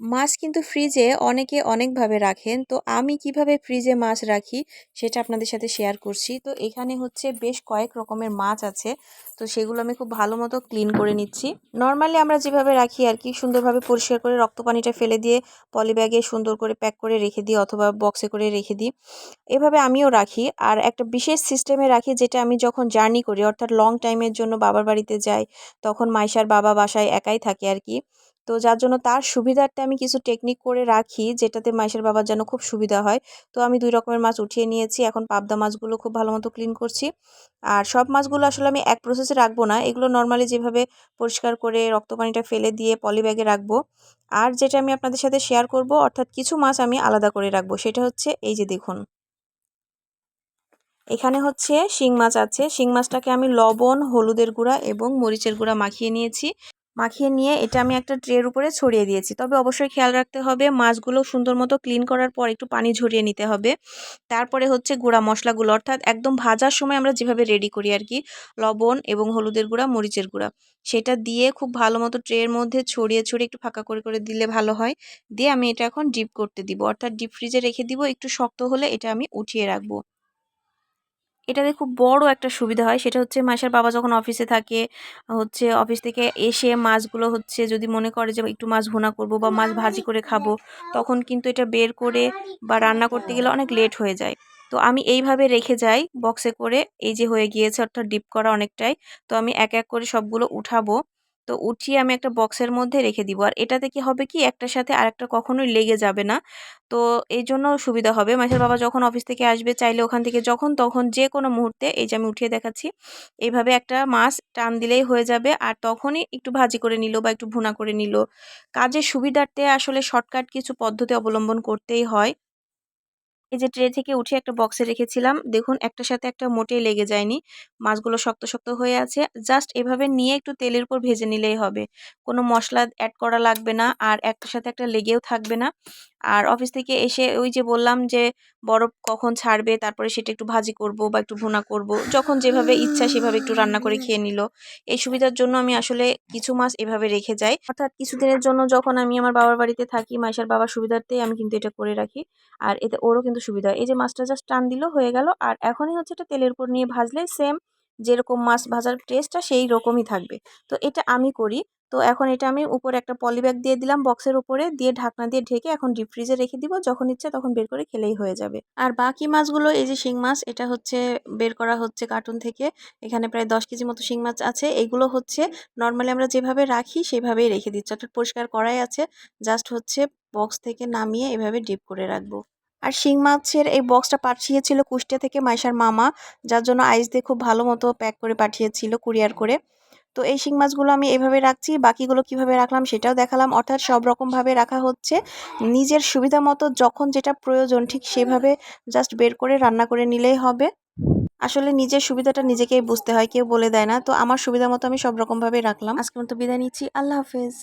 মাছ কিন্তু ফ্রিজে অনেকে অনেকভাবে রাখেন। তো আমি কীভাবে ফ্রিজে মাছ রাখি সেটা আপনাদের সাথে শেয়ার করছি। তো এখানে হচ্ছে বেশ কয়েক রকমের মাছ আছে। তো সেগুলো আমি খুব ভালো মতো ক্লিন করে নিচ্ছি। নর্মালি আমরা যেভাবে রাখি আর কি, সুন্দরভাবে পরিষ্কার করে রক্ত পানিটা ফেলে দিয়ে পলি ব্যাগে সুন্দর করে প্যাক করে রেখে দিই অথবা বক্সে করে রেখে দিই। এভাবে আমিও রাখি। আর একটা বিশেষ সিস্টেমে রাখি যেটা আমি যখন জার্নি করি, অর্থাৎ লং টাইমের জন্য বাবার বাড়িতে যাই, তখন মাইশার বাবা বাসায় একাই থাকে আর কি। তো যার জন্য তার সুবিধার্থে আমি কিছু টেকনিক করে রাখি, যেটাতে মাইশের বাবার যেন খুব সুবিধা হয়। তো আমি দুই রকমের মাছ উঠিয়ে নিয়েছি, এখন পাবদা মাছগুলো খুব ভালো মতো ক্লিন করছি। আর সব মাছগুলো আসলে আমি এক প্রসেসে রাখব না, এগুলো নর্মালি যেভাবে পরিষ্কার করে রক্ত পানিটা ফেলে দিয়ে পলি ব্যাগে রাখব। আর যেটা আমি আপনাদের সাথে শেয়ার করব, অর্থাৎ কিছু মাছ আমি আলাদা করে রাখব, সেটা হচ্ছে এই যে দেখুন। এখানে হচ্ছে শিং মাছ আছে। শিং মাছটাকে আমি লবণ, হলুদের গুঁড়া এবং মরিচের গুঁড়া মাখিয়ে নিয়েছি। মাখিয়ে নিয়ে এটা আমি একটা ট্রের উপরে ছড়িয়ে দিয়েছি। তবে অবশ্যই খেয়াল রাখতে হবে, মাছগুলো সুন্দর মতো ক্লিন করার পর একটু পানি ঝরিয়ে নিতে হবে। তারপরে হচ্ছে গুঁড়া মশলাগুলো, অর্থাৎ একদম ভাজার সময় আমরা যেভাবে রেডি করি আর কি, লবণ এবং হলুদের গুঁড়া, মরিচের গুঁড়া। সেটা দিয়ে খুব ভালো মতো ট্রের মধ্যে ছড়িয়ে ছড়িয়ে একটু ফাঁকা করে করে দিলে ভালো হয়। দিয়ে আমি এটা এখন ডিপ করতে দিব, অর্থাৎ ডিপ ফ্রিজে রেখে দিব, একটু শক্ত হলে এটা আমি উঠিয়ে রাখব। এটাতে খুব বড় একটা সুবিধা হয়। সেটা হচ্ছে মাসের বাবা যখন অফিসে থাকে, হচ্ছে অফিস থেকে এসে মাছগুলো হচ্ছে যদি মনে করে যে একটু মাছ ভুনা করব বা মাছ ভাজি করে খাব, তখন কিন্তু এটা বের করে বা রান্না করতে গেলে অনেক লেট হয়ে যায়। তো আমি এইভাবে রেখে যাই বক্সে করে, এই যে হয়ে গিয়েছে অর্থাৎ ডিপ করা অনেকটাই। তো আমি এক এক করে সবগুলো উঠাবো। তো উঠিয়ে আমি একটা বক্সের মধ্যে রেখে দিব। আর এটাতে কি হবে কি? একটার সাথে আরেকটা কখনোই লেগে যাবে না। তো এই জন্য সুবিধা হবে। মাছের বাবা যখন অফিস থেকে আসবে চাইলে ওখান থেকে যখন তখন যে কোনো মুহূর্তে এই যে আমি উঠিয়ে দেখাচ্ছি এইভাবে একটা মাছ টান দিলেই হয়ে যাবে। আর তখনই একটু ভাজি করে নিল বা একটু ভুনা করে নিল। কাজের সুবিধার্থে আসলে শর্টকাট কিছু পদ্ধতি অবলম্বন করতেই হয়। এই যে ট্রে থেকে উঠে একটা বক্সে রেখেছিলাম। দেখুন, একটার সাথে একটা মোটেই লেগে যায়নি। মাছগুলো শক্ত শক্ত হয়ে আছে। জাস্ট এভাবে নিয়ে একটু তেলের উপর ভেজে নিলেই হবে। কোনো মশলা অ্যাড করা লাগবে না আর একটার সাথে একটা লেগেও থাকবে না। আর অফিস থেকে এসে ওই যে বললাম যে, বরফ কখন ছাড়বে? তারপরে সেটা একটু ভাজি করব বা একটু ভুনা করব। যখন যেভাবে ইচ্ছা সেভাবে একটু রান্না করে খেয়ে নিল। এই সুবিধার জন্য আমি আসলে কিছু মাছ এভাবে রেখে যাই। অর্থাৎ কিছুদিনের জন্য যখন আমি আমার বাবার বাড়িতে থাকি, মাইশার বাবার সুবিধার্থেই আমি কিন্তু এটা করে রাখি। আর এতে ওরও কিন্তু সুবিধা হয়। এই যে মাছটা জাস্ট টান দিল, হয়ে গেল। আর এখনই হচ্ছে এটা তেলের উপর নিয়ে ভাজলে সেম যেরকম মাছ ভাজার টেস্টটা সেই রকমই থাকবে। তো এটা আমি করি। তো এখন এটা আমি উপরে একটা পলিব্যাগ দিয়ে দিলাম বক্সের উপরে, দিয়ে ঢাকনা দিয়ে ঢেকে এখন ডিপ ফ্রিজে রেখে দিব। যখন ইচ্ছে তখন বের করে খেলেই হয়ে যাবে। আর বাকি মাছগুলো, এই যে শিং মাছ, এটা হচ্ছে বের করা হচ্ছে কার্টুন থেকে। এখানে প্রায় দশ কেজি মতো শিং মাছ আছে। এগুলো হচ্ছে নর্মালি আমরা যেভাবে রাখি সেভাবেই রেখে দিচ্ছি। অর্থাৎ পরিষ্কার করাই আছে। জাস্ট হচ্ছে বক্স থেকে নামিয়ে এভাবে ডিপ করে রাখব। আর শিং মাছের এই বক্সটা পাঠিয়েছিল কুষ্টিয়া থেকে মাইশার মামা, যার জন্য আইস দিয়ে খুব ভালো মতো প্যাক করে পাঠিয়েছিল কুরিয়ার করে। তো এই শিং মাছগুলো আমি এভাবে রাখছি, বাকিগুলো কীভাবে রাখলাম সেটাও দেখালাম। অর্থাৎ সব রকমভাবে রাখা হচ্ছে। নিজের সুবিধা মতো যখন যেটা প্রয়োজন ঠিক সেভাবে জাস্ট বের করে রান্না করে নিলেই হবে। আসলে নিজের সুবিধাটা নিজেকেই বুঝতে হয়, কেউ বলে দেয় না। তো আমার সুবিধা মতো আমি সব রকমভাবে রাখলাম। আজকের মতো বিদায় নিচ্ছি। আল্লাহ হাফেজ।